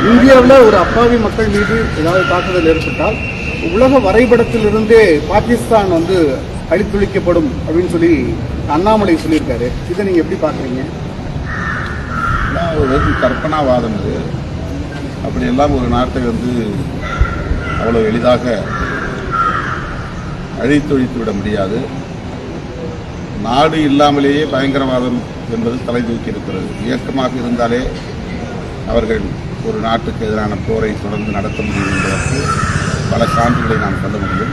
இந்தியாவில் ஒரு அப்பாவி மக்கள் மீது ஏதாவது தாக்குதல் ஏற்பட்டால் உலக வரைபடத்திலிருந்தே பாகிஸ்தான் வந்து அழித்துளிக்கப்படும் அப்படின்னு சொல்லி அண்ணாமலை சொல்லியிருக்காரு. இதை நீங்க எப்படி பாக்குறீங்க ஒரு வெறும் கற்பனாவாதம் இது. அப்படியெல்லாம் ஒரு நாட்டை வந்து அவ்வளோ எளிதாக அழித்தொழித்து விட முடியாது. நாடு இல்லாமலேயே பயங்கரவாதம் என்பது தலை தூக்கி இருக்கிறது. இயக்கமாக இருந்தாலே அவர்கள் ஒரு நாட்டுக்கு எதிரான போரை தொடர்ந்து நடத்த முடியும் என்பதற்கு பல சான்றுகளை நாம் சொல்ல முடியும்.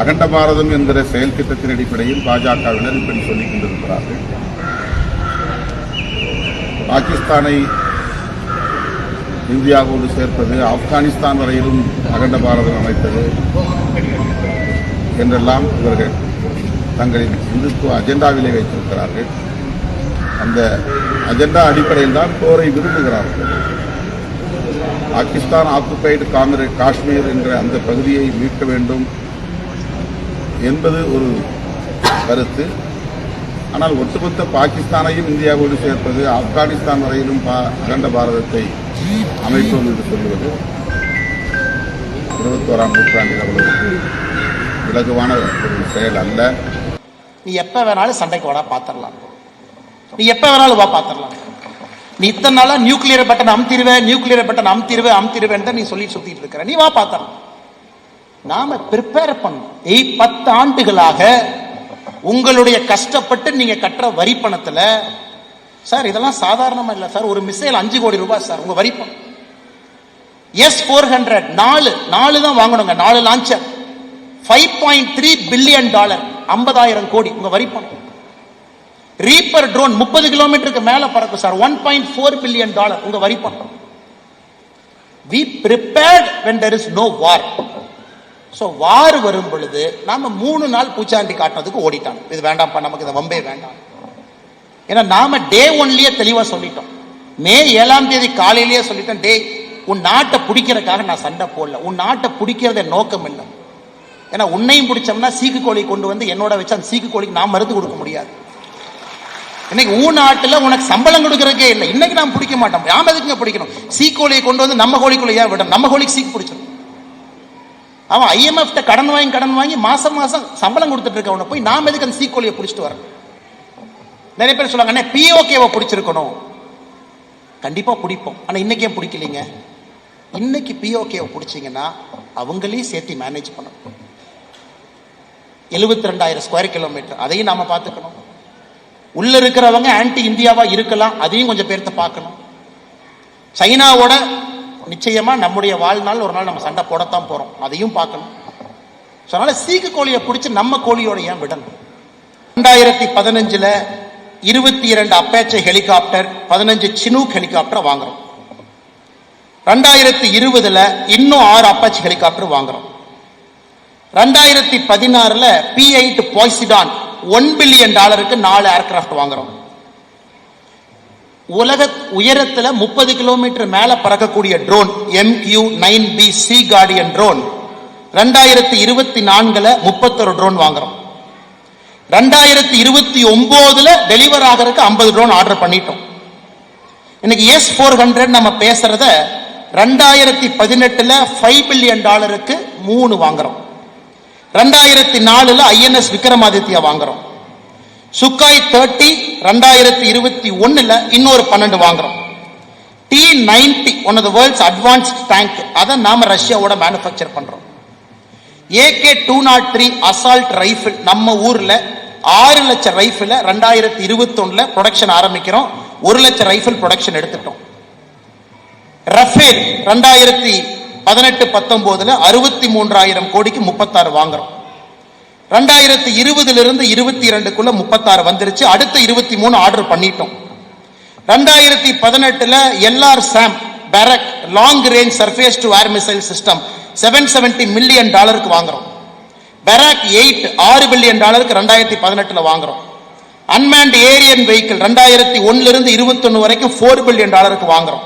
அகண்ட பாரதம் என்கிற செயல் திட்டத்தின் அடிப்படையில் பாஜகவினர் இப்படி சொல்லிக் கொண்டிருக்கிறார்கள். பாகிஸ்தானை இந்தியாவோடு சேர்ப்பது ஆப்கானிஸ்தான் வரையிலும் அகண்ட பாரதம் அமைப்பது என்றெல்லாம் இவர்கள் தங்களின் இந்துத்துவ அஜெண்டாவிலே வைத்திருக்கிறார்கள். அந்த அஜெண்டா அடிப்படையில் தான் போரை விரும்புகிறார்கள் பாகிஸ்தான் ஆக்குபைடு காங்கிரஸ் காஷ்மீர் என்ற அந்த பகுதியை மீட்க வேண்டும் என்பது ஒரு கருத்து. ஆனால் ஒட்டுமொத்த பாகிஸ்தானையும் இந்தியாவோடு சேர்ப்பது ஆப்கானிஸ்தான் வரையிலும் பா அகண்ட பாரதத்தை அமைப்போம் என்று சொல்லுவது. இருபத்தோராம் நூற்றாண்டில் அவ்வளவு இலகுவான ஒரு செயல் அல்ல. நீ எப்போ வேணாலும் சண்டைக்கு வேணால் பார்த்துடலாம் நீ எப்ப வேணாலும் வா பாத்திரலாம். நீ இத்தனை நாளா நியூக்ளியர் பட்டன் அமுத்திருவேன் நியூக்ளியர் பட்டன் அமுத்திருவேன் அமுத்திடுவேன் நீ சொல்லி சுத்திட்டு இருக்கிற. நீ வா பாத்திரலாம். நாம ப்ரிப்பேர் பண்ணணும் எய் பத்து ஆண்டுகளாக உங்களுடைய கஷ்டப்பட்டு நீங்க கட்டுற வரி பணத்துல சார் இதெல்லாம் சாதாரணமா இல்ல சார். ஒரு மிசைல் அஞ்சு கோடி ரூபாய் சார் உங்க வரி பணம் எஸ் ஃபோர் ஹண்ட்ரட் நாலு நாலு தான் வாங்கணுங்க. நாலு launcher five point three billion dollar ஐம்பதாயிரம் கோடி உங்க வரி பணம் ரீப்பர் ட்ரோன் முப்பது கிலோமீட்டருக்கு மேல பறக்கும் sir one point four billion dollar உங்க வரி பண்றோம் we prepared when there is no war so war வரும் பொழுது நாம மூணு நாள் பூச்சாண்டி காட்டுறதுக்கு ஓடிட்டாங்க இது வேண்டாம்ப்பா நமக்கு இந்த வம்பே வேண்டாம். ஏன்னா நாம டே ஒன்லயே தெளிவா சொல்லிட்டோம். மே ஏழாம் தேதி காலையிலேயே சொல்லிட்டோம் டே உன் நாட்டை பிடிக்கிறதுக்காக நான் சண்டை போடல. உன் நாட்டை பிடிக்கிறத நோக்கம் இல்லை. ஏன்னா உன்னையும் பிடிச்சோம்னா சீக்கு கோழி கொண்டு வந்து என்னோட வச்சு அந்த சீக்கு கோழிக்கு நான் மருந்து கொடுக்க முடியாது. இன்னைக்கு ஊ நாட்டுல உனக்கு சம்பளம் கொடுக்கறதுக்கே இல்லை. இன்னைக்கு நாம் பிடிக்க மாட்டோம். நாம எதுக்குங்க பிடிக்கணும்? சீக்கோழியை கொண்டு வந்து நம்ம கோழிக்குள்ள ஏன் விடணும்? நம்ம கோழிக்கு சீக்கு பிடிச்சிடும் அவன் IMF கடன் வாங்கி கடன் வாங்கி மாசம் மாசம் சம்பளம் கொடுத்துட்டு இருக்கவனை போய் நாம எதுக்கு அந்த சீக்கோழியை பிடிச்சிட்டு வரணும்? நிறைய பேர் சொல்லுவாங்க அண்ணே பிஓகேவை பிடிச்சிருக்கணும். கண்டிப்பாக பிடிப்போம். ஆனால் இன்னைக்கு ஏன் பிடிக்கலீங்க? இன்னைக்கு பிஓகேவை பிடிச்சீங்கன்னா அவங்களையும் சேர்த்து மேனேஜ் பண்ணணும். எழுபத்தி ரெண்டாயிரம் ஸ்கொயர் கிலோமீட்டர் அதையும் நாம் பார்த்துக்கணும். உள்ள இருக்கிறவங்க ஆன்டி இந்தியாவா இருக்கலாம் அதையும் கொஞ்சம் பேர்த்த பார்க்கணும். சைனாவோட நிச்சயமா நம்முடைய வாழ்நாள் ஒரு நாள் நம்ம சண்டை போடத்தான் போறோம். அதையும் பார்க்கணும். ஸோ அதனால சீக்கு கோழியை பிடிச்சி நம்ம கோழியோட ஏன் விடணும்? ரெண்டாயிரத்தி பதினஞ்சுல இருபத்தி இரண்டு அப்பேச்சை ஹெலிகாப்டர் பதினஞ்சு சினூக் ஹெலிகாப்டர் வாங்குறோம். ரெண்டாயிரத்தி இருபதுல இன்னும் ஆறு அப்பாச்சி ஹெலிகாப்டர் வாங்குறோம். ரெண்டாயிரத்தி பதினாறுல P eight Poseidon one billion டாலருக்கு நாலு ஏர்கிராஃப்ட் வாங்குறோம். உலக உயரத்தில் முப்பது கிலோமீட்டர் மேல பறக்கக்கூடிய drone MQ nine B sea guardian drone ரெண்டாயிரத்தி இருபத்தி நான்குல முப்பத்தொரு ட்ரோன் வாங்குறோம். ரெண்டாயிரத்தி இருபத்தி ஒன்பதுல டெலிவர் ஆகிறதுக்கு ஐம்பது ட்ரோன் ஆர்டர் பண்ணிட்டோம். இன்னைக்கு எஸ் ஃபோர் ஹண்ட்ரட் நம்ம பேசுறத ரெண்டாயிரத்தி பதினெட்டுல ஃபைவ் பில்லியன் டாலருக்கு மூணு வாங்குறோம். ரெண்டாயிரத்தி நாலுல ஐஎன்எஸ் விக்ரமாதித்யா வாங்குறோம். சுக்காய் தேர்ட்டி ரெண்டாயிரத்தி இருபத்தி ஒன்னுல இன்னொரு பன்னெண்டு வாங்குறோம். T ninety one of the world's advanced tank அதை நாம ரஷ்யாவோட மேனுஃபேக்சர் பண்றோம். AK two nought three assault rifle நம்ம ஊர்ல ஆறு லட்சம் ரைஃபிள ரெண்டாயிரத்தி இருபத்தொன்னுல ப்ரொடக்ஷன் ஆரம்பிக்கிறோம். ஒரு லட்சம் ரைஃபிள் ப்ரொடக்ஷன் எடுத்துட்டோம். ரஃபேல் ரெண்டாயிரத்தி பதினெட்டு பத்தொன்பதுல அறுபத்தி மூன்றாயிரம் கோடிக்கு முப்பத்தாறு வாங்குறோம். ரெண்டாயிரத்தி இருபதுல இருந்து இருபத்தி இரண்டுக்குள்ள முப்பத்தாறு வந்துருச்சு. அடுத்த இருபத்தி மூணு ஆர்டர் பண்ணிட்டோம். ரெண்டாயிரத்தி பதினெட்டுல LR SAM Barak long range surface to air missile system seven seventy million டாலருக்கு வாங்குறோம். பெராக் எயிட் ஆறு பில்லியன் டாலருக்கு ரெண்டாயிரத்தி பதினெட்டுல வாங்குறோம். அன்மேண்ட் ஏரியன் வெஹிக்கிள் ரெண்டாயிரத்தி ஒன்னுல இருந்து வரைக்கும் ஃபோர் பில்லியன் டாலருக்கு வாங்குறோம்.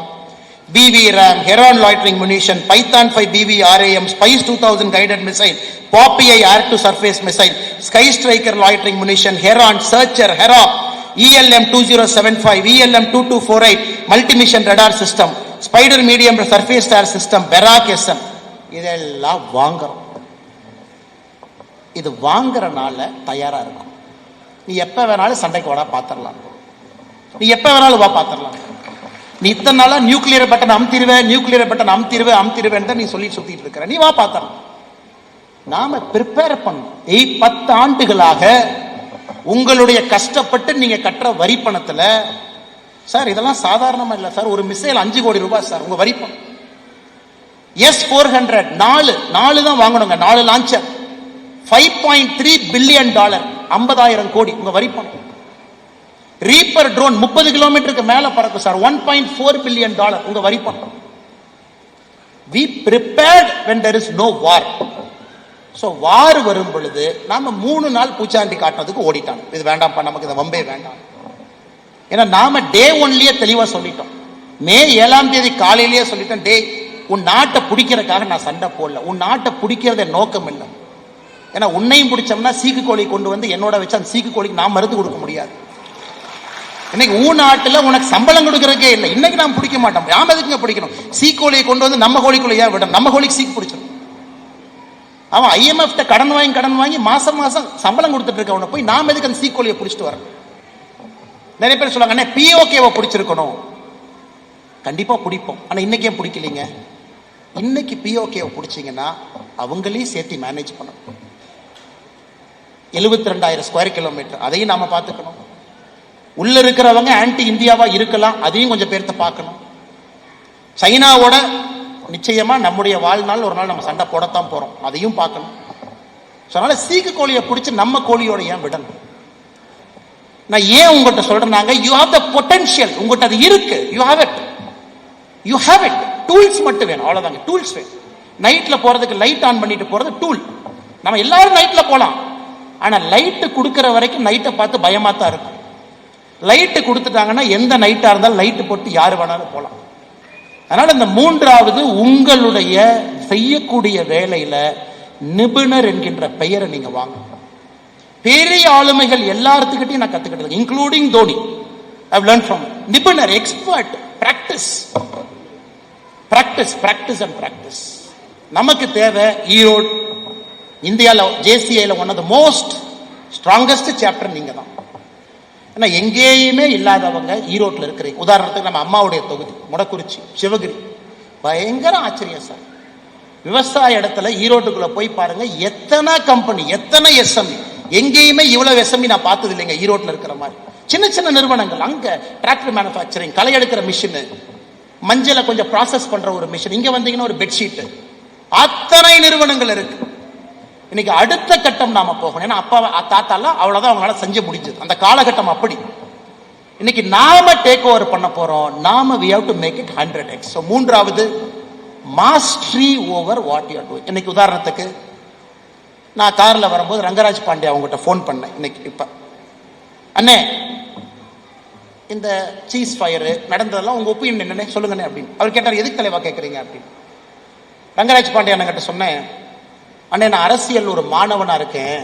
PV RAM Heron loitering munition Python five PV RAM Spice two thousand guided missile Popeye air to surface missile Sky Striker loitering munition Heron searcher Hera ELM two zero seven five ELM two two four eight multimission radar system Spyder medium surface star system Barak SM இதெல்லாம் வாங்குறோம். இது வாங்குறனால தயாரா இருக்கும். நீ எப்ப வேணாலும் சண்டைக்கு வாடா பாத்திரலாம். நீ எப்ப வேணாலும் வா பாத்திரலாம். நீ இத்தனை நாளா நியூக்ளியர் பட்டன் அமுத்திருவேன் நியூக்ளியர் பட்டன் அமுத்திருவேன் அமுத்திடுவேன் தான் நீ சொல்லி சுத்திட்டு இருக்கிற. நீ வா பார்த்தா நாம ப்ரிப்பேர் பண்ணணும். எய் பத்து ஆண்டுகளாக உங்களுடைய கஷ்டப்பட்டு நீங்க கட்டுற வரி பணத்துல சார் இதெல்லாம் சாதாரணமா இல்ல சார் ஒரு மிசைல் அஞ்சு கோடி ரூபாய் சார் உங்க வரி பணம் எஸ் ஃபோர் ஹண்ட்ரட் நாலு நாலு தான் வாங்கணுங்க நாலு launcher five point three billion dollar ஐம்பதாயிரம் கோடி உங்க வரி பணம் ரீப்பர் ட்ரோன் முப்பது கிலோமீட்டருக்கு மேல பறக்கும் sir one point four billion dollar உங்க வரி பண்றோம் we prepared when there is no war so war வரும் பொழுது நாம மூணு நாள் பூச்சாண்டி காட்டுறதுக்கு ஓடிட்டாங்க இது வேண்டாம்ப்பா நமக்கு இந்த வம்பே வேண்டாம். ஏன்னா நாம டே ஒன்லயே தெளிவா சொல்லிட்டோம். மே ஏழாம் தேதி காலையிலேயே சொல்லிட்டோம் டே உன் நாட்டை பிடிக்கிறதுக்காக நான் சண்டை போடல. உன் நாட்டை பிடிக்கிறத நோக்கம் இல்லை. ஏன்னா உன்னையும் பிடிச்சோம்னா சீக்கு கோழி கொண்டு வந்து என்னோட வச்சு அந்த சீக்கு கோழிக்கு நான் மருந்து கொடுக்க முடியாது. இன்னைக்கு ஊ நாட்டில் உனக்கு சம்பளம் கொடுக்கறதுக்கே இல்லை. இன்னைக்கு நாம் பிடிக்க மாட்டோம். நாம் எதுக்குங்க பிடிக்கணும்? சீக்கோழியை கொண்டு வந்து நம்ம கோழிக்குள்ள ஏன் விடணும்? நம்ம கோழிக்கு சீக்கு பிடிச்சிடும். அவன் ஐஎம்எஃப்ட கடன் வாங்கி கடன் வாங்கி மாசம் மாசம் சம்பளம் கொடுத்துட்டு இருக்கவனை போய் நாம எதுக்கு அந்த சீக்கோழியை பிடிச்சிட்டு வரணும்? நிறைய பேர் சொல்லுவாங்க அண்ணே பிஓகேவை பிடிச்சிருக்கணும். கண்டிப்பாக பிடிப்போம். ஆனால் இன்னைக்கு ஏன் பிடிக்கலீங்க? இன்னைக்கு பிஓகேவை பிடிச்சீங்கன்னா அவங்களையும் சேர்த்து மேனேஜ் பண்ணணும். எழுபத்தி ரெண்டாயிரம் ஸ்கொயர் கிலோமீட்டர் அதையும் நாம பார்த்துக்கணும். உள்ள இருக்கிறவங்க ஆன்டி இந்தியாவா இருக்கலாம் அதையும் கொஞ்சம் பேர்த்த பார்க்கணும். சைனாவோட நிச்சயமா நம்முடைய வாழ்நாள் ஒரு நாள் நம்ம சண்டை போடத்தான் போறோம். அதையும் பார்க்கணும். ஸோ அதனால சீக்கு கோழியை பிடிச்சி நம்ம கோழியோட ஏன் விடணும்? நான் ஏன் உங்கள்கிட்ட சொல்றேன்னாங்க யூ ஹாவ் த பொட்டன்ஷியல் உங்கள்கிட்ட அது இருக்கு. You have it you have it tools மட்டும் வேணும். அவ்வளோதாங்க டூல்ஸ் வேணும். நைட்டில் போகிறதுக்கு லைட் ஆன் பண்ணிட்டு போகிறது டூல் நம்ம எல்லாரும் நைட்டில் போகலாம் ஆனால் லைட்டு கொடுக்குற வரைக்கும் நைட்டை பார்த்து பயமாக தான் இருக்கும். லைட்டு கொடுத்துட்டாங்கன்னா எந்த நைட்டாக இருந்தாலும் லைட்டு போட்டு யார் வேணாலும் போகலாம் அதனால் இந்த மூன்றாவது உங்களுடைய செய்யக்கூடிய வேலையில் நிபுணர் என்கின்ற பெயரை நீங்கள் வாங்க பெரிய ஆளுமைகள் எல்லாத்துக்கிட்டையும் நான் கற்றுக்கிட்டது including Dhoni. I've learn from நிபுணர் expert practice practice practice and practice நமக்கு தேவை ஈரோடு. இந்தியாவில் ஜேசிஐயில் one of the most strongest chapter நீங்கள் தான் ஏன்னா எங்கேயுமே இல்லாதவங்க ஈரோட்டில் இருக்கிறீங்க. உதாரணத்துக்கு நம்ம அம்மாவுடைய தொகுதி முடக்குறிச்சி சிவகிரி. பயங்கர ஆச்சரியம் சார். விவசாய இடத்துல ஈரோட்டுக்குள்ள போய் பாருங்க எத்தனை கம்பெனி எத்தனை எஸ்எம்இ எங்கேயுமே இவ்வளவு எஸ்எம்இ நான் பார்த்தது இல்லைங்க ஈரோட்டில் இருக்கிற மாதிரி. சின்ன சின்ன நிறுவனங்கள் அங்க டிராக்டர் மேனுஃபேக்சரிங் களை எடுக்கிற மிஷின் மஞ்சளை கொஞ்சம் ப்ராசஸ் பண்ற ஒரு மிஷின் இங்க வந்தீங்கன்னா ஒரு பெட்ஷீட் அத்தனை நிறுவனங்கள் இருக்கு. இன்னைக்கு அடுத்த கட்டம் நாம போகணும். ஏன்னா அப்பா தாத்தாலாம் அவ்வளவுதான் அவங்களால செஞ்சு முடிஞ்சது. அந்த காலகட்டம் அப்படி. இன்னைக்கு நாம டேக் ஓவர் பண்ண போறோம். நாம we have to make it hundred X so மூன்றாவது mastery over what you do இன்னைக்கு உதாரணத்துக்கு நான் காரில் வரும்போது ரங்கராஜ் பாண்டே அவங்ககிட்ட ஃபோன் பண்ணேன். இன்னைக்கு இப்போ. அண்ணே இந்த சீஸ் ஃபயரு நடந்ததெல்லாம் உங்கள் ஒப்பீனியன் என்னன்னே சொல்லுங்கண்ணே அப்படின்னு. அவர் கேட்டார் எதுக்கு தலைவா கேட்குறீங்க அப்படின்னு. ரங்கராஜ் பாண்டே அண்ணங்கிட்ட சொன்னேன் அண்ணே நான் அரசியல் ஒரு மாணவனா இருக்கேன்.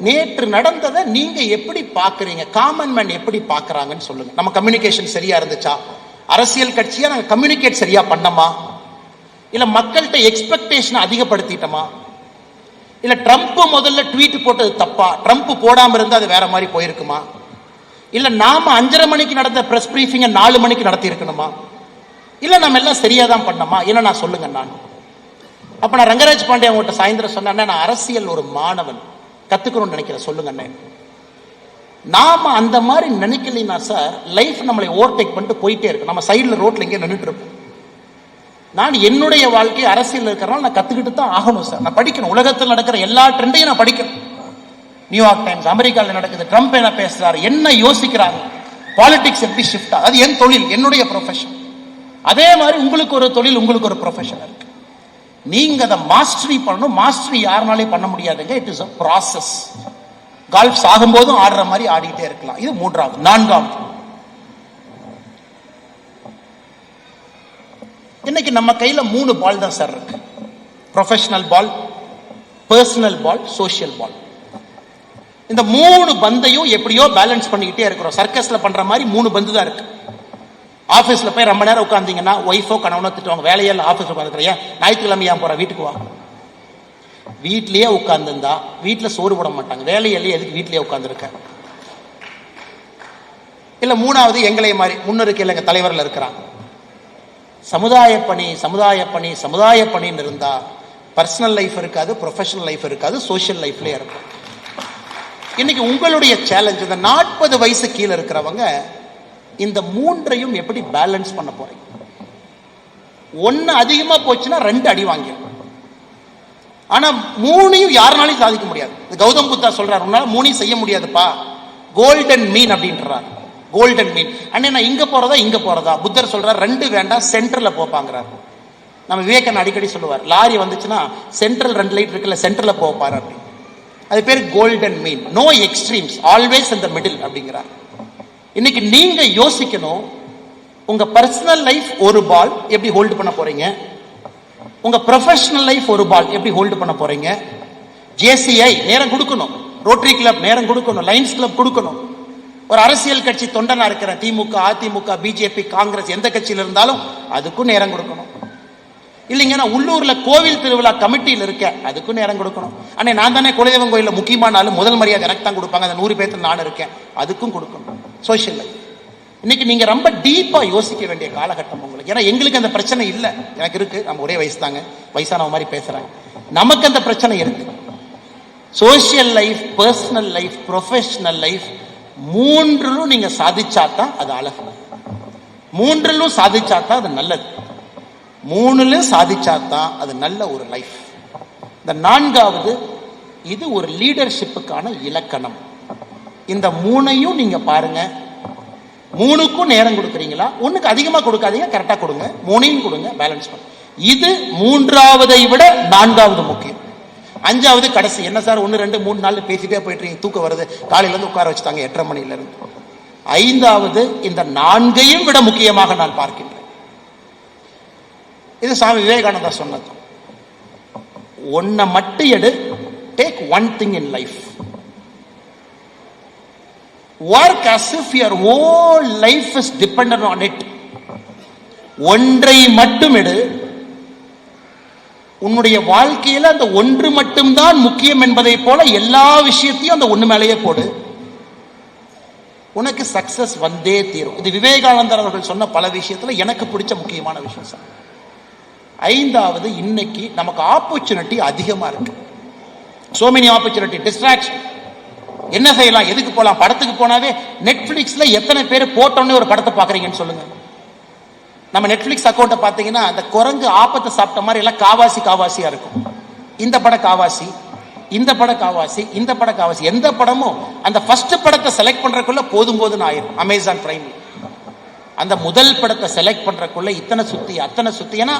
நேற்று நடந்ததை நீங்க எப்படி பாக்குறீங்க காமன் மேன் எப்படி பாக்குறாங்கன்னு சொல்லுங்க. நம்ம கம்யூனிகேஷன் சரியா இருந்துச்சா? அரசியல் கட்சியா? நாங்க கம்யூனிகேட் சரியா பண்ணமா? இல்ல மக்கள்கிட்ட எக்ஸ்பெக்டேஷன் அதிகப்படுத்திட்டோமா? இல்ல ட்ரம்ப் முதல்ல ட்வீட் போட்டது தப்பா? ட்ரம்ப் போடாம இருந்தா அது வேற மாதிரி போயிருக்குமா? இல்ல நாம அஞ்சரை மணிக்கு நடந்த பிரஸ் பிரீஃபிங்க நாலு மணிக்கு நடத்தி இருக்கணுமா இல்ல நம்ம எல்லாம் சரியாக தான் பண்ணோமா? இல்ல நான் சொல்லுங்க நான். அப்ப நான் ரங்கராஜ் பாண்டே அவங்ககிட்ட சாயந்தரம் சொன்னேன் நான் அரசியல் ஒரு மாணவன். கத்துக்கணும்னு நினைக்கிறேன் சொல்லுங்க அண்ணன் நாம அந்த மாதிரி நினைக்கலைன்னா சார் லைஃப் நம்மளை ஓவர்டேக் பண்ணிட்டு போயிட்டே இருக்கு நம்ம சைடில் ரோட்ல இங்கே நின்றுட்டு இருப்போம். நான் என்னுடைய வாழ்க்கை அரசியல் இருக்கிறனால நான் கத்துக்கிட்டு தான் ஆகணும் சார். நான் படிக்கணும். உலகத்தில் நடக்கிற எல்லா ட்ரெண்டையும் நான் படிக்கணும். நியூயார்க் டைம்ஸ் அமெரிக்காவில் நடக்குது. ட்ரம்ப் என்ன பேசுறாரு? என்ன யோசிக்கிறாங்க பாலிடிக்ஸ் எப்படி ஷிஃப்ட் அது என் தொழில் என்னுடைய ப்ரொஃபஷன் அதே மாதிரி உங்களுக்கு ஒரு தொழில் உங்களுக்கு ஒரு ப்ரொஃபஷன் இருக்கு. நீங்க அதை மாஸ்டரி பண்ணணும். மாஸ்டரி யாருனாலே பண்ண முடியாதுங்க. It is a process golf சாகும்போதும் ஆடுற மாதிரி ஆடிக்கிட்டே இருக்கலாம். இது மூன்றாவது. நான்காவது. இன்னைக்கு நம்ம கையில மூணு பால் தான் சார் இருக்கு. Professional ball personal ball social ball இந்த மூணு பந்தையும் எப்படியோ பேலன்ஸ் பண்ணிக்கிட்டே இருக்கிறோம். சர்க்கஸ்ல பண்ற மாதிரி மூணு பந்து தான் இருக்கு. ஆஃபீஸில் போய் ரொம்ப நேரம் உட்காந்திங்கன்னா ஒய்ஃபோ கணவனோ திட்டுவாங்க. வேலையே இல்லை ஆபீஸ்ல உட்காந்துக்கிறேன் ஞாயிற்றுக்கிழமை ஏன் வீட்டுக்கு வாங்க வீட்லேயே உட்காந்துருந்தா வீட்டில் சோறு போட மாட்டாங்க. வேலையிலேயே எதுக்கு வீட்லேயே உட்கார்ந்துருக்க? இல்லை மூணாவது எங்களை மாதிரி முன்னிருக்கையில் எங்கள் தலைவரில் இருக்கிறாங்க. சமுதாய பணி சமுதாய பணி சமுதாய பணின்னு இருந்தால் பர்சனல் லைஃப் இருக்காது ப்ரொஃபஷனல் லைஃப் இருக்காது சோஷியல் லைஃப்லயே இருக்கும். இன்னைக்கு உங்களுடைய சேலஞ்ச் இந்த நாற்பது வயசு கீழே இருக்கிறவங்க இந்த மூன்றையும் எப்படி பேலன்ஸ் பண்ண போறீங்க? ஒன்று அதிகமாக போச்சுன்னா ரெண்டு அடி வாங்கிடும். ஆனால் மூணையும் யாருனாலையும் சாதிக்க முடியாது. கௌதம் புத்தா சொல்றாரு உன்னால மூணையும் செய்ய முடியாதுப்பா. கோல்டன் மீன் அப்படின்றார். கோல்டன் மீன் அண்ணே நான் இங்கே போறதா இங்கே போறதா? புத்தர் சொல்றார் ரெண்டு வேண்டாம் சென்டரில் போப்பாங்கிறார் நம்ம விவேகன் அடிக்கடி சொல்லுவார் லாரி வந்துச்சுன்னா சென்ட்ரல் ரெண்டு லைட் இருக்குல்ல சென்டரில் போப்பார் அப்படின்னு. அது பேர் golden mean no extremes always இந்த மிடில் அப்படிங்கிறார். இன்னைக்கு நீங்க யோசிக்கணும் உங்க பர்சனல் லைஃப் ஒரு பால் எப்படி ஹோல்டு பண்ண போறீங்க? உங்க ப்ரொஃபஷனல் லைஃப் ஒரு பால் எப்படி ஹோல்டு பண்ண போறீங்க? ஜேசிஐ நேரம் கொடுக்கணும். ரோட்டரி கிளப் நேரம் கொடுக்கணும். லைன்ஸ் கிளப் கொடுக்கணும். ஒரு அரசியல் கட்சி தொண்டனா இருக்கிற திமுக அதிமுக பிஜேபி காங்கிரஸ் எந்த கட்சியில் இருந்தாலும் அதுக்கும் நேரம் கொடுக்கணும். இல்லைங்கன்னா உள்ளூர்ல கோவில் திருவிழா கமிட்டியில் இருக்க அதுக்கும் நேரம் கொடுக்கணும். அண்ணே நான் தானே குலதெய்வம் கோயிலில் முக்கியமான முதல் மரியாதை எனக்கு தான் கொடுப்பாங்க. அந்த நூறு பேர்த்து நான் இருக்கேன். அதுக்கும் கொடுக்கணும். Social life. இன்னைக்கு நீங்க ரொம்ப டீப்பா யோசிக்க வேண்டிய காலகட்டம் உங்களுக்கு. ஏன்னா எங்களுக்கு அந்த பிரச்சனை இல்லை. எனக்கு இருக்கு. நம்ம ஒரே வயசு தாங்க. வயசானவ மாதிரி பேசுறாங்க. நமக்கு அந்த பிரச்சனை இருக்கு. Social life personal life professional life மூன்றிலும் நீங்க சாதிச்சாதான் அது அழகு. மூன்றிலும் சாதிச்சாதான் அது நல்லது. மூணுல சாதிச்சாதான் அது நல்ல ஒரு லைஃப் இந்த நான்காவது இது ஒரு லீடர்ஷிப்புக்கான இலக்கணம். இந்த மூணையும் நீங்க பாருங்க. மூணுக்கும் நேரம் கொடுக்குறீங்களா? ஒண்ணுக்கு அதிகமா கொடுக்காதீங்க கரெக்டா கொடுங்க. மூணையும் கொடுங்க பேலன்ஸ் பண்ணுங்க இது மூன்றாவதை விட நான்காவது முக்கியம். அஞ்சாவது கடைசி. என்ன சார் ஒன்று ரெண்டு மூணு நாள் பேசிட்டே போயிட்டு தூக்கம் வருது. காலையில இருந்து உட்கார வச்சுட்டாங்க எட்டரை மணில இருந்து ஐந்தாவது இந்த நான்கையும் விட முக்கியமாக நான் பார்க்கின்றேன். இது சுவாமி விவேகானந்தா சொன்னது. ஒன்னை மட்டும் எடு. Take one thing in life work as if your whole life is dependent on it ஒன்றை மட்டும் எடு. உன்னுடைய வாழ்க்கையில அந்த ஒன்று மட்டும்தான் முக்கியம் என்பதை போல எல்லா விஷயத்தையும் அந்த ஒன்று மேலேயே போடு. உனக்கு சக்சஸ் வந்தே தீரும். இது விவேகானந்தர் அவர்கள் சொன்ன பல விஷயத்துல எனக்கு பிடிச்ச முக்கியமான விஷயம் சார். ஐந்தாவது இன்னைக்கு நமக்கு ஆப்பர்ச்சுனிட்டி அதிகமா இருக்கு. சோ மெனி ஆப்பர்ச்சுனிட்டி டிஸ்ட்ராக்ஷன் என்ன செய்யலாம்? எதுக்கு போகலாம் படத்துக்கு போனாவே நெட்ஃப்ளிக்ஸில் எத்தனை பேர் போட்டோன்னே ஒரு படத்தை பார்க்குறீங்கன்னு சொல்லுங்கள் நம்ம நெட்ஃப்ளிக்ஸ் அக்கௌண்ட்டை பார்த்தீங்கன்னா அந்த குரங்கு ஆப்பத்தை சாப்பிட்ட மாதிரி எல்லாம் காவாசி காவாசியாக இருக்கும். இந்த படம் காவாசி இந்த படம் காவாசி இந்த படம் காவாசி. எந்த படமும் அந்த ஃபர்ஸ்ட் படத்தை செலக்ட் பண்ணுறக்குள்ளே போதும் போதுன்னு ஆயிரும். அமேசான் பிரைம் அந்த முதல் படத்தை செலக்ட் பண்றதுக்குள்ள இத்தனை சுத்தி அத்தனை சுத்தி. ஏன்னா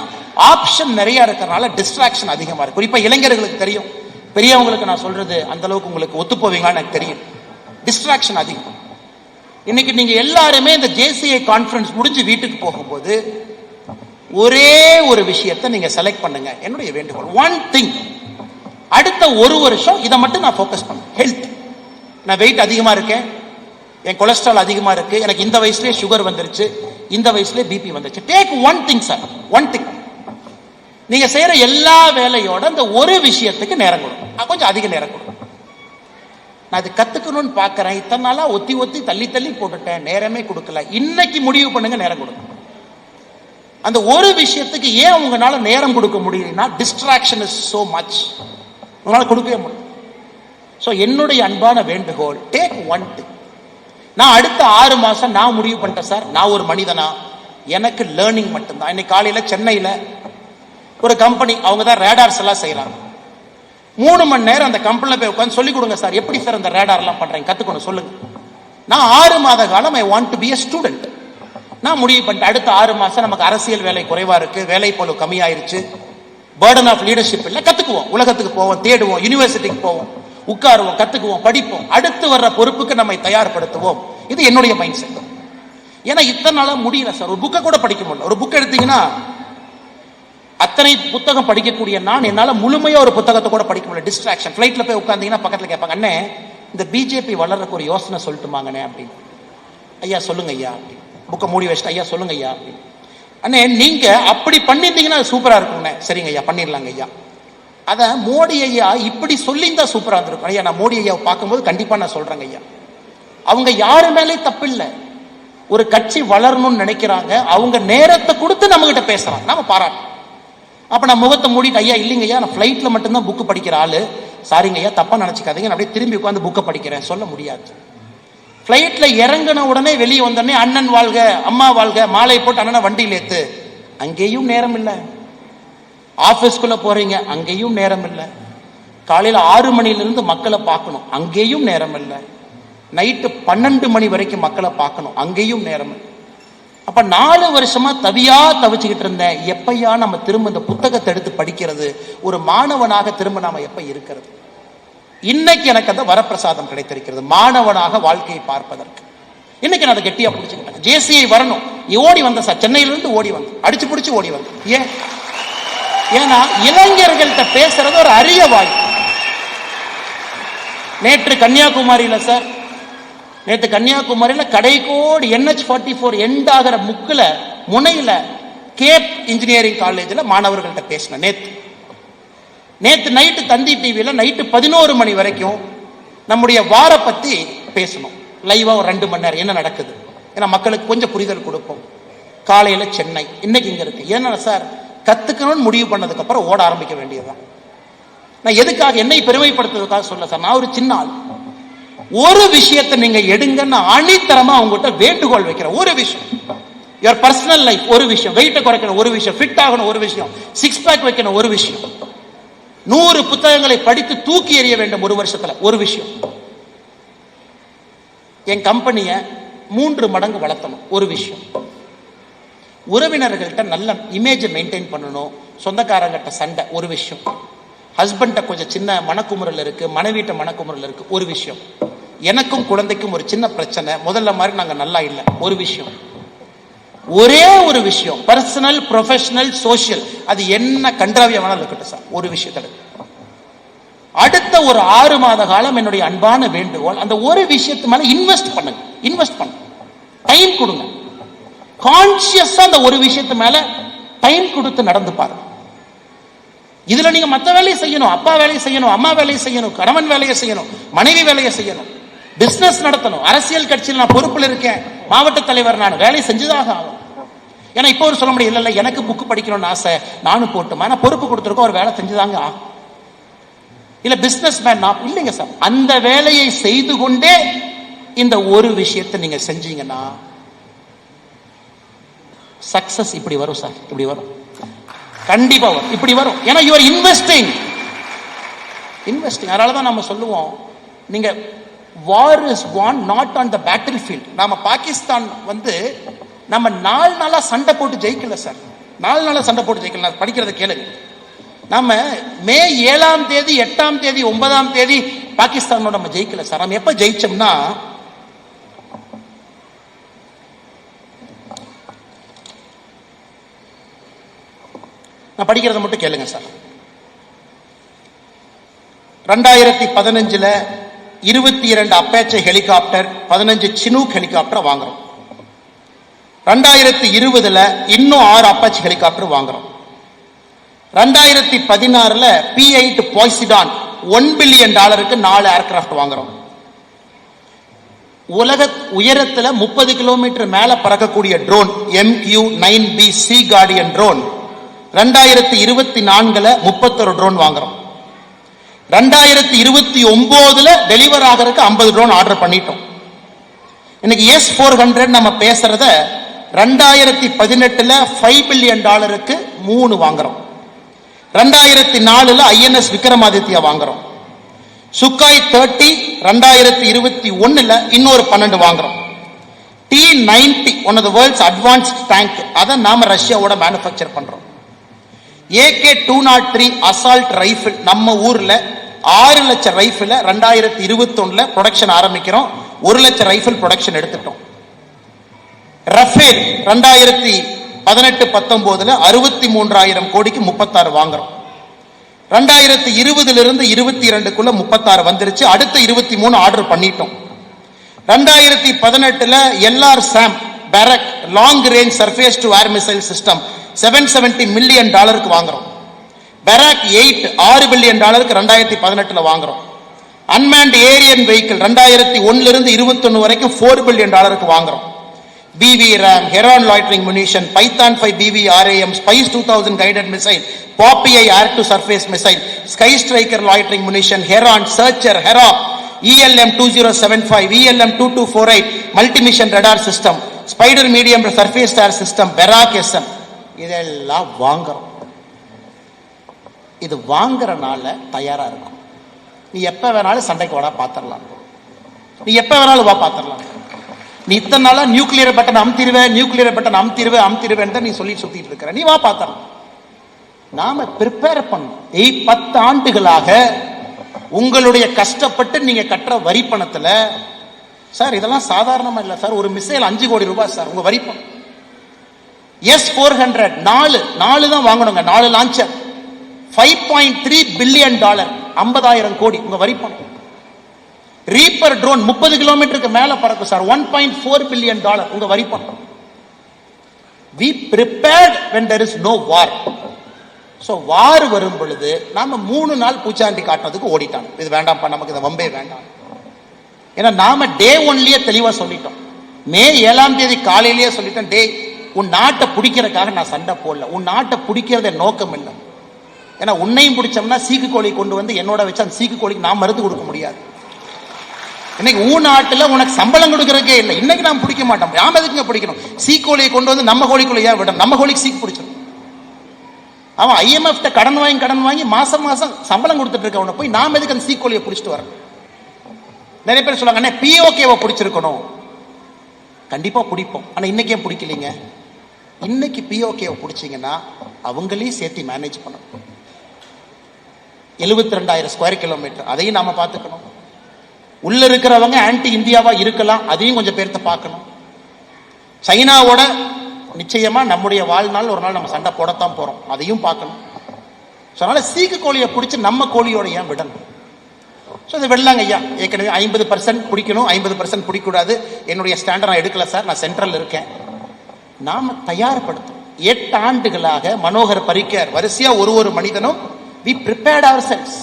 ஆப்ஷன் நிறைய இருக்கிறனால டிஸ்ட்ராக்ஷன் அதிகமா இருக்கும். குறிப்பா இளைஞர்களுக்கு தெரியும். பெரியவங்களுக்கு நான் சொல்றது அந்த அளவுக்கு உங்களுக்கு ஒத்து போவீங்களான்னு எனக்கு தெரியும். டிஸ்ட்ராக்ஷன் அதிகம். இன்னைக்கு நீங்க எல்லாருமே இந்த ஜேசிஐ கான்ஃபரன்ஸ் முடிஞ்சு வீட்டுக்கு போகும்போது ஒரே ஒரு விஷயத்தை நீங்க செலக்ட் பண்ணுங்க. என்னுடைய வேண்டுகோள். ஒன் திங் அடுத்த ஒரு வருஷம் இதை மட்டும் நான் ஃபோக்கஸ் பண்ணேன் ஹெல்த் நான் வெயிட் அதிகமா இருக்கேன். என் கொலஸ்ட்ரால் அதிகமா இருக்கு. எனக்கு இந்த வயசுலேயே சுகர் வந்துருச்சு. இந்த வயசுலேயே பிபி வந்துருச்சு. Take one thing sir one thing நீங்க செய்யற எல்லா வேலையோட இந்த ஒரு விஷயத்துக்கு நேரம் கொடுக்கணும். கொஞ்சம் அதிக நேரம் கொடுக்கணும். நான் அது கத்துக்கணும்னு பாக்குறேன். இத்தனை நாளா ஒத்தி ஒத்தி தள்ளி தள்ளி போட்டுட்டேன். நேரமே கொடுக்கல. இன்னைக்கு முடிவு பண்ணுங்க நேரம் கொடுக்கணும் அந்த ஒரு விஷயத்துக்கு ஏன் உங்களால நேரம் கொடுக்க முடியலன்னா டிஸ்ட்ராக்ஷன் இஸ் சோ மச் உங்களால கொடுக்கவே முடியும் ஸோ என்னுடைய அன்பான வேண்டுகோள் டேக் ஒன் திங் நான் அடுத்த ஆறு மாசம் நான் முடிவு பண்ணிட்டேன் சார். நான் ஒரு மனிதனா. எனக்கு லேர்னிங் மட்டும்தான். இன்னைக்கு காலையில சென்னையில ஒரு கம்பெனி அவங்க தான் ரேடார்ஸ் எல்லாம் செய்யறாங்க மூணு மணி நேரம் அந்த கம்பெனியில் போய் உட்காந்து சொல்லி கொடுங்க சார் எப்படி சார் அந்த ரேடார் எல்லாம் கற்றுக்கணும் கத்துக்கணும் சொல்லுங்க. நான் ஆறு மாத காலம் I want to be a student நான் முடிவு பண்ணிட்டு அடுத்த ஆறு மாசம் நமக்கு அரசியல் வேலை குறைவா இருக்கு வேலை போல கம்மியாயிருச்சு. பேர்டன் ஆஃப் லீடர்ஷிப் இல்லை கத்துக்குவோம். உலகத்துக்கு போவோம் தேடுவோம் யூனிவர்சிட்டிக்கு போவோம் உட்காருவோம் கத்துக்குவோம் படிப்போம். அடுத்து வர்ற பொறுப்புக்கு நம்மை தயார்படுத்துவோம். இது என்னுடைய மைண்ட் செட் ஏன்னா இத்தனை நாளாக முடியல சார். ஒரு புக்கை கூட படிக்க முடியல. ஒரு புக் எடுத்தீங்கன்னா அத்தனை புத்தகம் படிக்கக்கூடிய நான் என்னால முழுமையா ஒரு புத்தகத்தை கூட படிக்க முடியல. டிஸ்ட்ராக்ஷன் ஃப்ளைட்டில் போய் உட்காந்தீங்கன்னா பக்கத்துல கேட்பாங்க அண்ணே இந்த பிஜேபி வளர்றதுக்கு ஒரு யோசனை சொல்லட்டுமாங்கண்ணே அப்படின்னு. ஐயா சொல்லுங்க ஐயா அப்படின்னு. புக்கை மூடி வச்சுட்டு ஐயா சொல்லுங்க ஐயா அப்படின்னு. அண்ணே நீங்க அப்படி பண்ணியிருந்தீங்கன்னா அது சூப்பரா இருக்கும்ண்ணே. சரிங்க ஐயா பண்ணிடலாங்க ஐயா. அதை மோடி ஐயா இப்படி சொல்லியிருந்தா சூப்பரா இருந்திருக்கும். ஐயா நான் மோடி ஐயாவை பார்க்கும்போது கண்டிப்பா நான் சொல்றேங்க ஐயா. அவங்க யாரு மேலே தப்பில்லை. ஒரு கட்சி வளரணும்னு நினைக்கிறாங்க. அவங்க நேரத்தை கொடுத்து நம்ம கிட்ட பேசுறாங்க. நாம பாராட்டணும். அப்போ நான் முகத்தை மூடிட்டு ஐயா இல்லைங்கய்யா நான் ஃப்ளைட்டில் மட்டும்தான் புக்கு படிக்கிற ஆள். சாரிங்க ஐயா நினச்சிக்காதீங்க. நான் அப்படியே திரும்பி உட்காந்து புக்கை படிக்கிறேன். சொல்ல முடியாது. ஃப்ளைட்டில் இறங்கின உடனே வெளியே வந்தோடனே அண்ணன் வாழ்க அம்மா வாழ்க மாலை போட்டு அண்ணனை வண்டியில் ஏத்து. அங்கேயும் நேரம் இல்லை. ஆஃபீஸ்க்குள்ளே போகிறீங்க அங்கேயும் நேரம் இல்லை. காலையில் ஆறு மணிலிருந்து மக்களை பார்க்கணும் அங்கேயும் நேரம் இல்லை. நைட்டு பன்னெண்டு மணி வரைக்கும் மக்களை பார்க்கணும் அங்கேயும் நேரம் இல்லை. அப்ப நாலு வருஷமா தவியா தவிச்சுக்கிட்டு இருந்தேன் எப்பயா நம்ம திரும்ப இந்த புத்தகத்தை எடுத்து படிக்கிறது? ஒரு மாணவனாக திரும்ப நாம எப்ப இருக்கிறது? இன்னைக்கு எனக்கு அந்த வரப்பிரசாதம் கிடைத்திருக்கிறது. மாணவனாக வாழ்க்கையை பார்ப்பதற்கு. இன்னைக்கு நான் அதை கெட்டியா பிடிச்சுக்கிட்டேன். ஜேசிஐ வரணும். ஓடி வந்த சார் சென்னையிலிருந்து ஓடி வந்தேன் அடிச்சு பிடிச்சு ஓடி வந்து. ஏன்? ஏன்னா இளைஞர்கள்ட்ட பேசுறது ஒரு அரிய வாய்ப்பு. நேற்று கன்னியாகுமரியில சார் நேற்று கன்னியாகுமரியில் கடைக்கோடு என்ஹெச் ஃபார்ட்டி ஃபோர் எண்ட் ஆகிற முக்கில் முனையில் கேப் இன்ஜினியரிங் காலேஜில் மாணவர்கள்ட்ட பேசினேன் நேற்று நேற்று நைட்டு தந்தி டிவியில் நைட்டு பதினோரு மணி வரைக்கும் நம்முடைய வார பற்றி பேசணும். லைவாக ஒரு ரெண்டு மணி நேரம். என்ன நடக்குது? ஏன்னா மக்களுக்கு கொஞ்சம் புரிதல் கொடுப்போம். காலையில் சென்னை. இன்னைக்கு இங்கே இருக்குது ஏன்னா சார் கற்றுக்கணும்னு முடிவு பண்ணதுக்கப்புறம் ஓட ஆரம்பிக்க வேண்டியதுதான். நான் எதுக்காக என்னை பெருமைப்படுத்துறதுக்காக சொல்ல சார் நான் ஒரு சின்ன ஆள். ஒரு விஷயத்தை நீங்க எடுங்கன்னு அணித்தரமா அவங்ககிட்ட வேண்டுகோள் வைக்கிற ஒரு விஷயம். யுவர் பர்சனல் லைஃப் ஒரு விஷயம். வெயிட்டை குறைக்கணும் ஒரு விஷயம். ஃபிட் ஆகணும் ஒரு விஷயம். சிக்ஸ் பேக் வைக்கணும் ஒரு விஷயம். நூறு புத்தகங்களை படித்து தூக்கி எறிய வேண்டும் ஒரு வருஷத்துல ஒரு விஷயம். என் கம்பெனியை மூன்று மடங்கு வளர்த்தணும் ஒரு விஷயம். உறவினர்கள்ட்ட நல்ல இமேஜை மெயின்டைன் பண்ணணும். சொந்தக்காரங்கிட்ட சண்டை ஒரு விஷயம். ஹஸ்பண்ட கொஞ்சம் சின்ன மனக்குமுறல் இருக்கு. மனைவிட்ட மனக்குமுறல் இருக்கு ஒரு விஷயம். எனக்கும் குழந்தைக்கும் ஒரு சின்ன பிரச்சனை. முதல்ல மாதிரி நாங்கள் நல்லா இல்லை. ஒரு விஷயம். ஒரே ஒரு விஷயம். பர்சனல் ப்ரொஃபஷனல் சோஷியல் அது என்ன கன்றாவிய வேணாலும் இருக்கட்டும் சார். ஒரு விஷயத்தில் அடுத்த ஒரு ஆறு மாத காலம் என்னுடைய அன்பான வேண்டுகோள் அந்த ஒரு விஷயத்து மேல இன்வெஸ்ட் பண்ணுங்க. இன்வெஸ்ட் பண்ணுங்க. டைம் கொடுங்க. கான்சியஸா அந்த ஒரு விஷயத்து மேல டைம் கொடுத்து நடந்து பாருங்க. இதுல நீங்க மற்ற வேலையை செய்யணும். அப்பா வேலையை செய்யணும். அம்மா வேலையை செய்யணும். கணவன் வேலையை செய்யணும். மனைவி வேலையை செய்யணும். பிசினஸ் நடத்தணும். அரசியல் கட்சியில் நான் பொறுப்பில் இருக்கேன். மாவட்ட தலைவர் நான் வேலை செஞ்சுதாக ஆகும் ஏன்னா இப்போ ஒரு சொல்ல முடியும் இல்லை இல்லை எனக்கு புக்கு படிக்கணும்னு ஆசை. நானும் போட்டுமா? நான் பொறுப்பு கொடுத்துருக்கோம் ஒரு வேலை செஞ்சுதாங்க ஆகும் இல்ல மேன் நான் இல்லைங்க சார். அந்த வேலையை செய்து கொண்டே இந்த ஒரு விஷயத்தை நீங்க செஞ்சீங்கன்னா சக்சஸ் இப்படி வரும் சார். இப்படி வரும். கண்டிப்பா வரும். இப்படி வரும். ஏன்னா யுவர் இன்வெஸ்டிங் இன்வெஸ்டிங் அதனால தான் நம்ம சொல்லுவோம் நீங்க war is won not on the battlefield நாம பாகிஸ்தான் வந்து நம்ம நாலு நாளாக சண்டை போட்டு ஜெயிக்கல சார். நாலு நாளாக சண்டை போட்டு ஜெயிக்கல. நான் படிக்கிறத கேளுங்க நம்ம மே ஏழாம் தேதி எட்டாம் தேதி ஒன்பதாம் தேதி பாகிஸ்தானோட நம்ம ஜெயிக்கல சார். நம்ம எப்போ ஜெயிச்சோம்னா நான் படிக்கிறத மட்டும் கேளுங்க சார். ரெண்டாயிரத்தி பதினஞ்சுல இருபத்தி இரண்டு அப்பேச்சை ஹெலிகாப்டர் பதினஞ்சு சினூக் ஹெலிகாப்டர் வாங்குறோம். ரெண்டாயிரத்தி இருபதுல இன்னும் ஆறு அப்பாச்சி ஹெலிகாப்டர் வாங்குறோம். ரெண்டாயிரத்தி பதினாறுல P eight Poseidon one billion டாலருக்கு நாலு ஏர்கிராஃப்ட் வாங்குறோம். உலக உயரத்துல முப்பது கிலோமீட்டர் மேல பறக்கக்கூடிய drone MQ nine B C Guardian drone ரெண்டாயிரத்தி இருபத்தி நான்குல முப்பத்தொரு ட்ரோன் வாங்குறோம். ரெண்டாயிரத்தி இருபத்தி ஒன்பதுல டெலிவர் ஆகிறதுக்கு ஐம்பது ட்ரோன் ஆர்டர் பண்ணிட்டோம். இன்னைக்கு எஸ் ஃபோர் ஹண்ட்ரட் நம்ம பேசுறத ரெண்டாயிரத்தி பதினெட்டுல ஃபைவ் பில்லியன் டாலருக்கு மூணு வாங்குறோம். ரெண்டாயிரத்தி நாலுல ஐஎன்எஸ் விக்ரமாதித்யா வாங்குறோம். சுக்காய் தேர்ட்டி ரெண்டாயிரத்தி இருபத்தி ஒன்னுல இன்னொரு பன்னெண்டு வாங்குறோம். T ninety one of the world's advanced tank அதை நாம ரஷ்யாவோட மேனுஃபேக்சர் பண்றோம். AK two nought three assault rifle நம்ம ஊர்ல ஆறு லட்சம் ரைஃபிள ரெண்டாயிரத்தி இருபத்தொன்னில் ப்ரொடக்ஷன் ஆரம்பிக்கிறோம். ஒரு லட்சம் ரைஃபிள் ப்ரொடக்ஷன் எடுத்துட்டோம். ரஃபேல் ரெண்டாயிரத்தி பதினெட்டு பத்தொன்பதுல அறுபத்தி மூன்றாயிரம் கோடிக்கு முப்பத்தாறு வாங்குறோம். ரெண்டாயிரத்தி இருபதுல இருந்து இருபத்தி இரண்டுக்குள்ள முப்பத்தாறு வந்துருச்சு. அடுத்த இருபத்தி மூணு ஆர்டர் பண்ணிட்டோம். ரெண்டாயிரத்தி பதினெட்டுல LR SAM Barak long range surface to air missile system seven seventy million டாலருக்கு வாங்குறோம். பெராக் எயிட் ஆறு பில்லியன் டாலருக்கு ரெண்டாயிரத்தி பதினெட்டில் வாங்குறோம். அன்மேண்ட் ஏரியன் வெஹிக்கிள் ரெண்டாயிரத்தி ஒன்னிலிருந்து இருபத்தொன்று வரைக்கும் ஃபோர் பில்லியன் டாலருக்கு வாங்குறோம். PV RAM Heron loitering munition Python five PV RAM Spice two thousand guided missile Popeye air to surface missile Sky Striker loitering munition Heron Searcher Hera ELM two zero seven five ELM two two four eight multimission radar system Spider medium surface air system Barak SM இதெல்லாம் வாங்குறோம். இது வாங்குறனால தயாரா இருக்கும். நீ எப்ப வேணாலும் சண்டைக்கு வாடா பாத்திரலாம். நீ எப்ப வேணாலும் வா பாத்திரலாம். நீ இத்தனை நாளா நியூக்ளியர் பட்டன் அமுத்திடுவேன் நியூக்ளியர் பட்டன் அமுத்திடுவேன் அமுத்திருவேன் தான் நீ சொல்லி சுத்திட்டு இருக்கிற. நீ வா பாத்திரலாம் நாம ப்ரிப்பேர் பண்ணோம் எய் பத்து ஆண்டுகளாக உங்களுடைய கஷ்டப்பட்டு நீங்க கட்டுற வரி பணத்துல சார் இதெல்லாம் சாதாரணமா இல்ல சார். ஒரு மிசைல் அஞ்சு கோடி ரூபாய் சார். உங்க வரி பணம் எஸ் ஃபோர் ஹண்ட்ரட் நாலு நாலு தான் வாங்கணுங்க. நாலு launcher five point three billion dollar ஐம்பதாயிரம் கோடி. உங்க வரி ரீப்பர் ட்ரோன் முப்பது கிலோமீட்டருக்கு மேல பறக்கும் sir one point four billion dollar உங்க வரி we prepared when there is no war so war வரும் பொழுது நாம மூணு நாள் பூச்சாண்டி காட்டுறதுக்கு ஓடிட்டாங்க இது வேண்டாம்ப்பா நமக்கு இந்த வம்பே வேண்டாம். ஏன்னா நாம டே ஒன்லயே தெளிவா சொல்லிட்டோம். மே ஏழாம் தேதி காலையிலேயே சொல்லிட்டோம் டே உன் நாட்டை பிடிக்கிறதுக்காக நான் சண்டை போடல. உன் நாட்டை பிடிக்கிறத நோக்கம் இல்லை ஏன்னா உன்னையும் பிடிச்சோம்னா சீக்கு கோழி கொண்டு வந்து என்னோட வச்சு அந்த சீக்கு கோழிக்கு நான் மருந்து கொடுக்க முடியாது. இன்னைக்கு ஊ நாட்டில் உனக்கு சம்பளம் கொடுக்கறதுக்கே இல்லை. இன்னைக்கு நான் பிடிக்க மாட்டோம் நாம் எதுக்குங்க பிடிக்கணும்? சீக்கோழியை கொண்டு வந்து நம்ம கோழிக்குள்ள ஏன் விடணும்? நம்ம கோழிக்கு சீக்கு பிடிச்சிடும். அவன் IMF கடன் வாங்கி கடன் வாங்கி மாசம் மாசம் சம்பளம் கொடுத்துட்டு இருக்கவனை போய் நாம எதுக்கு அந்த சீக்கோழியை பிடிச்சிட்டு வரணும்? நிறைய பேர் சொல்லுவாங்க அண்ணே பிஓகேவை பிடிச்சிருக்கணும். கண்டிப்பாக பிடிப்போம். ஆனால் இன்னைக்கு ஏன் பிடிக்கலீங்க? இன்னைக்கு பிஓகேவை பிடிச்சீங்கன்னா அவங்களையும் சேர்த்து மேனேஜ் பண்ணணும். எழுபத்தி ரெண்டாயிரம் ஸ்கொயர் கிலோமீட்டர் அதையும் நாம பார்த்துக்கணும். உள்ள இருக்கிறவங்க ஆன்டி இந்தியாவா இருக்கலாம் அதையும் கொஞ்சம் பேர்த்த பார்க்கணும். சைனாவோட நிச்சயமா நம்முடைய வாழ்நாள் ஒரு நாள் நம்ம சண்டை போடத்தான் போறோம். அதையும் பார்க்கணும். ஸோ அதனால சீக்கு கோழியை பிடிச்சி நம்ம கோழியோட ஏன் விடணும்? ஸோ இது விடலாங்க ஐயா. ஏற்கனவே ஐம்பது பர்சன்ட் பிடிக்கணும் ஐம்பது பர்சன்ட் பிடிக்கக்கூடாது. என்னுடைய ஸ்டாண்டர்ட் நான் எடுக்கல சார் நான் சென்ட்ரல் இருக்கேன். நாம தயார்படுத்தும் எட்டு ஆண்டுகளாக மனோகர் பரிக்கர் வரிசையா ஒரு ஒரு மனிதனும் வி prepared ourselves.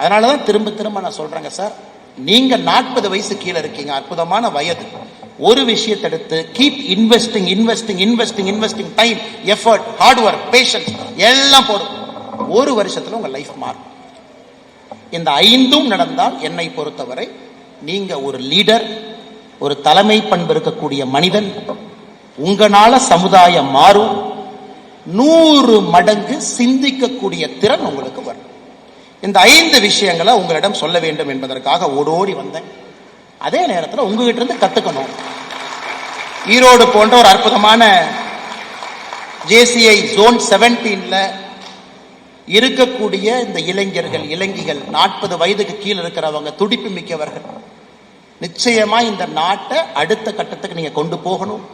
அதனால தான் திரும்ப திரும்ப நான் சொல்றேங்க சார் நீங்க நாற்பது வயசு கீழே இருக்கீங்க அற்புதமான வயது. ஒரு விஷயத்தை எடுத்து keep investing investing investing investing time effort hard work patience எல்லாம் போடும். ஒரு வருஷத்துல உங்க லைஃப் மாறும். இந்த ஐந்தும் நடந்தால் என்னை பொறுத்தவரை நீங்க ஒரு லீடர் ஒரு தலைமை பண்பு இருக்கக்கூடிய மனிதன் உங்களால சமுதாயம் மாறும். நூறு மடங்கு சிந்திக்கக்கூடிய திறன் உங்களுக்கு வரும். இந்த ஐந்து விஷயங்களை உங்களிடம் சொல்ல வேண்டும் என்பதற்காக ஓடோடி வந்தேன். அதே நேரத்தில் உங்ககிட்ட இருந்து கத்துக்கணும். ஈரோடு போன்ற ஒரு அற்புதமான ஜேசிஐ ஜோன் செவன்டீன்ல இருக்கக்கூடிய இந்த இளைஞர்கள் இளைஞிகள் நாற்பது வயதுக்கு கீழே இருக்கிறவங்க துடிப்பு மிக்கவர்கள் நிச்சயமா இந்த நாட்டை அடுத்த கட்டத்துக்கு நீங்க கொண்டு போகணும்.